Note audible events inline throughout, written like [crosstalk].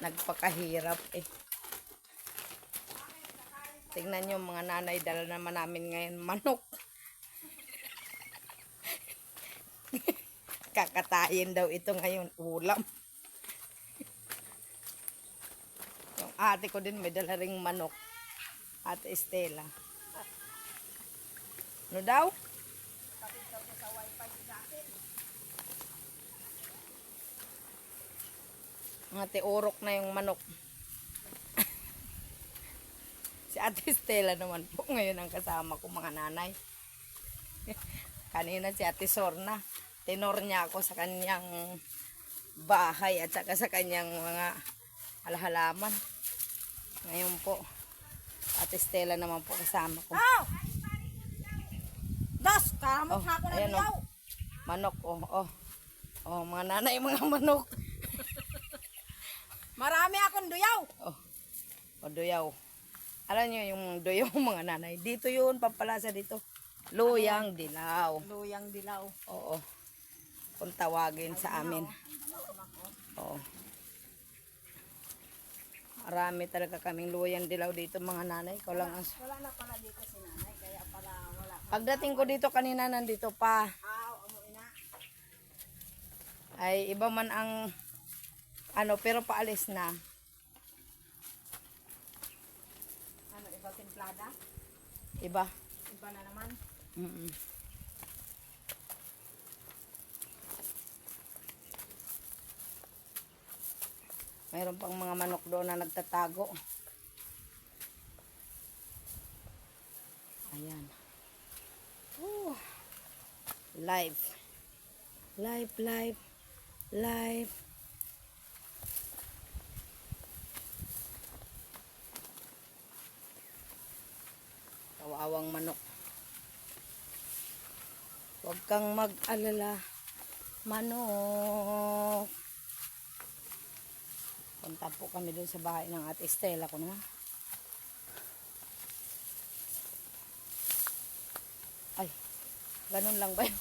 nagpakahirap eh. Tingnan nyo mga nanay, dala naman namin ngayon manok. [laughs] Kakatayin daw ito ngayon, ulam. Yung ate ko din may dala ring manok. Ate Estela. Ano daw? Ate urok na yung manok. [laughs] si Ate Estela naman po ngayon ang kasama ko mga nanay. [laughs] Kanina si Ate Sorna. Tinor niya ako sa kanyang bahay at saka sa kanyang mga halahalaman. Ngayon po, Ate Stella naman po kasama ko. Aw! Das, karamot Oh, na ako diyaw. oh. Manok, oh, oh. Oh, mga nanay, mga [laughs] manok. Marami akong duyaw. Oh, oh duyaw. Alam niyo yung duyaw [laughs] mga nanay. Dito yun, pampalasa dito. Luyang dilaw. Luyang dilaw. Oo. Kung tawagin sa amin. Oo. Marami talaga kaming luyang dilaw dito mga nanay. Ikaw lang ang... Wala na pala dito si nanay, kaya pala wala. Pagdating ko dito kanina nandito pa. Ina. Ay iba man ang ano pero paalis na. Ano, iba templada? Iba. Iba na naman. Mm Mayroon pang mga manok doon na nagtatago. Ayan. Oh. Live. Live, live, live. Kawawang manok. Huwag kang mag-alala, manok. Punta po kami doon sa bahay ng ate Estela ko naman. Ay, ganun lang ba yun?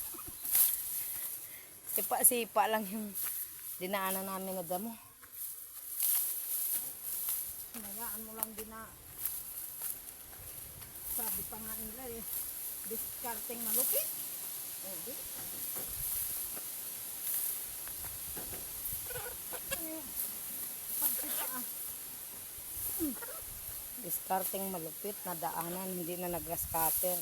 [laughs] Sipa-sipa lang yung dinaanan namin na damo. Hinayaan mo lang din na. Sabi pa nga nila eh. Discarding malupit. Oh, di. Pagsipa ah. Discarding malupit na daanan, hindi na nag-grass cutter.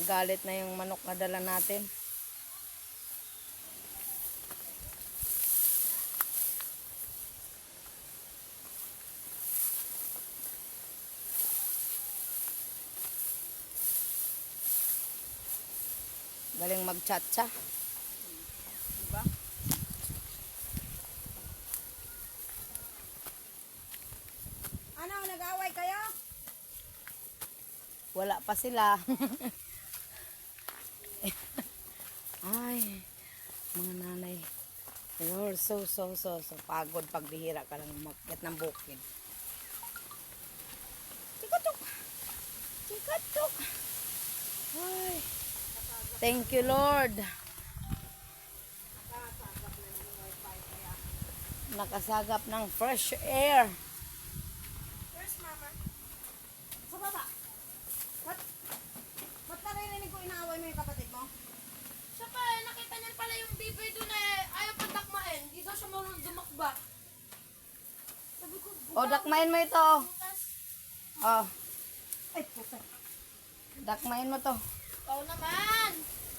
Nagalit na yung manok na dala natin. Galing magchatcha. Diba? Ano, nag-away kayo? Wala pa sila. [laughs] Ay, mga nanay. You're so, so, so, so pagod pagbihira ka lang umakyat ng bukid. Tikatok! Tikatok! Ay, thank you, Lord. Nakasagap ng fresh air. Where's mama? Sa baba. Ba't, ba't naririnig ko inaaway mo yung kapatid niyan pala yung bibi doon eh, ayaw patakmain. Hindi daw siya marunong dumakba. Sabi ko, O, dakmain mo ito. butas. Oh, Ay, puta. dakmain mo to. Ikaw naman.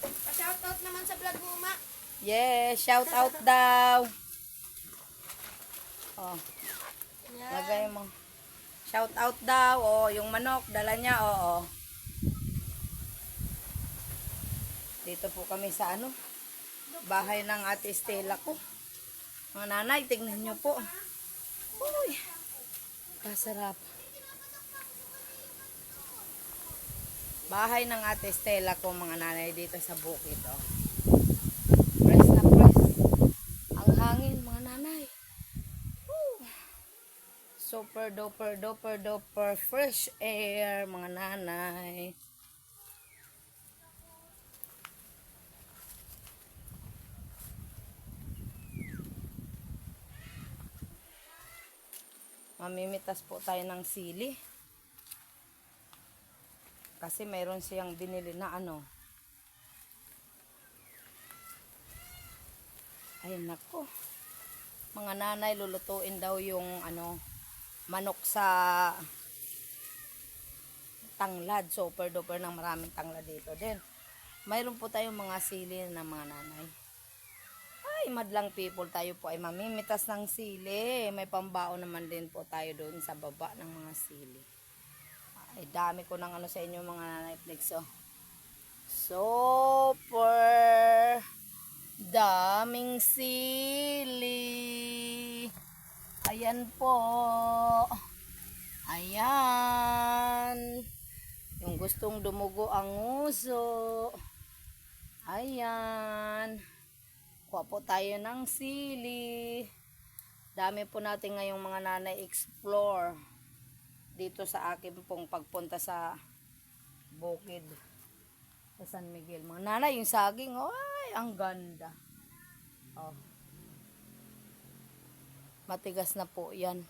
Pa-shoutout naman sa vlog mo, ma. Yes, shout out daw. Oh, Yan. lagay mo. Shout out daw. Oh, yung manok, dala niya. Oo. Dito po kami sa ano, bahay ng ate Estela ko. Mga nanay, tignan niyo po. Uy, kasarap. Bahay ng ate Estela ko, mga nanay, dito sa bukid. Oh. Press na press. Ang hangin, mga nanay. Woo. Super duper duper duper fresh air mga nanay. Mamimitas po tayo ng sili. Kasi mayroon siyang binili na ano. Ay nako. Mga nanay lulutuin daw yung ano manok sa tanglad. Super duper ng maraming tanglad dito din. Mayroon po tayong mga sili na mga nanay. Ay, madlang people tayo po ay mamimitas ng sili. May pambao naman din po tayo doon sa baba ng mga sili. Ay, dami ko ng ano sa inyo mga nanay flex, oh. Super daming sili. Ayan po. Ayan. Yung gustong dumugo ang uso. Ayan. Kuha po tayo ng sili. Dami po natin ngayong mga nanay explore dito sa akin pong pagpunta sa bukid sa San Miguel. Mga nanay, yung saging, ay, ang ganda. Oh. Matigas na po yan.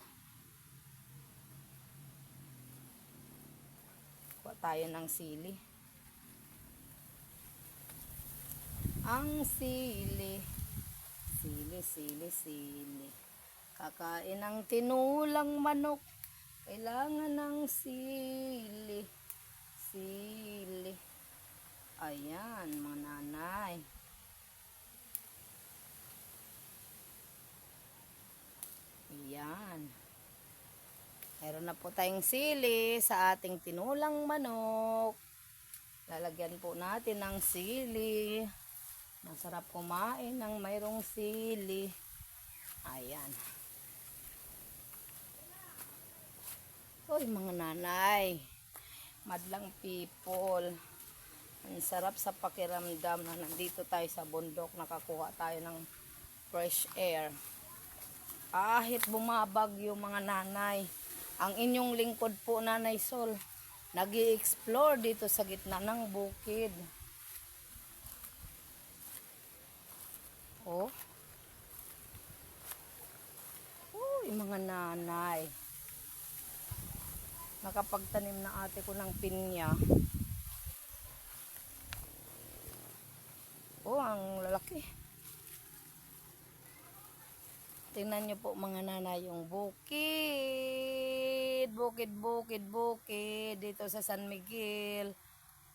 Kuha tayo ng sili. Ang sili. Sili, sili, sili. Kakain ng tinulang manok. Kailangan ng sili. Sili. Ayan, mga nanay. Ayan. Meron na po tayong sili sa ating tinulang manok. Lalagyan po natin ng sili. Masarap kumain ng mayroong sili. Ayan. Uy, mga nanay. Madlang people. Ang sarap sa pakiramdam na nandito tayo sa bundok. Nakakuha tayo ng fresh air. Kahit bumabagyo mga nanay. Ang inyong lingkod po, Nanay Sol, nag explore dito sa gitna ng bukid. Oh. Uy, mga nanay. Nakapagtanim na ate ko ng pinya. Oh, ang lalaki. Tingnan nyo po mga nanay yung bukid. Bukid, bukid, bukid. Dito sa San Miguel.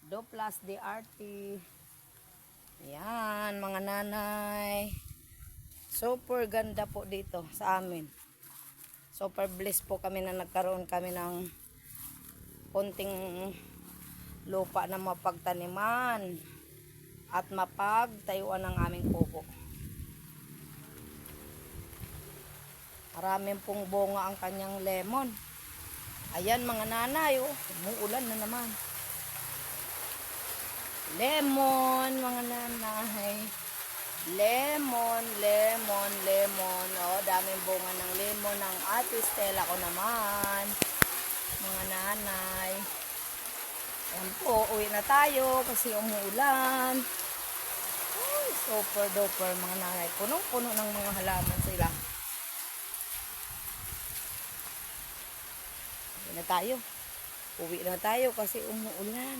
Doplas de Arte. Ayan, mga nanay. Super ganda po dito sa amin. Super blessed po kami na nagkaroon kami ng konting lupa na mapagtaniman at mapagtayuan ng aming kubo. Maraming pong bunga ang kanyang lemon. Ayan mga nanay, oh, umuulan na naman. Lemon, mga nanay. Lemon, lemon, lemon. Oh, daming bunga ng lemon ng ate Stella ko naman. Mga nanay. Ayan po, uwi na tayo kasi umuulan. Uy, super duper mga nanay. Punong-puno ng mga halaman sila. Uwi na tayo. Uwi na tayo kasi umuulan.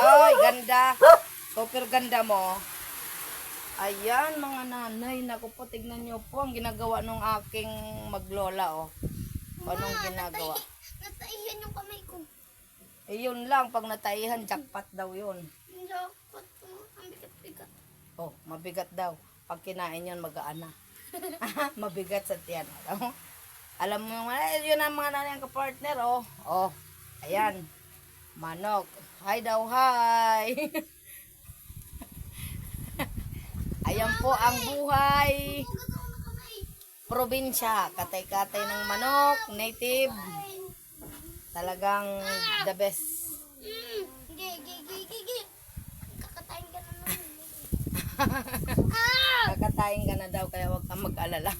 Ay, ganda. Super ganda mo. Ayan, mga nanay. Naku po, tignan nyo po ang ginagawa ng aking maglola, oh. Anong ginagawa? Nataihan yung kamay ko. Eh, yun lang. Pag nataihan, jackpot daw yun. Dapat mo, ang bigat-bigat. Oh, mabigat daw. Pag kinain yun, magaan na. [laughs] mabigat sa tiyan. Alam mo? Alam mo, eh, yun ang mga nanay ang kapartner, oh. Oh, ayan. Manok. Hi daw, hi. [laughs] ayan po ang buhay. Probinsya. Katay-katay ng manok. Native. Talagang the best. Kakatayin ka na naman. [laughs] Kakatayin ka na daw kaya huwag kang mag-alala.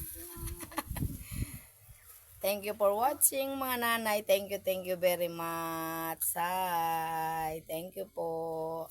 Thank you for watching mga nanay. Thank you, thank you very much. Say, thank you po.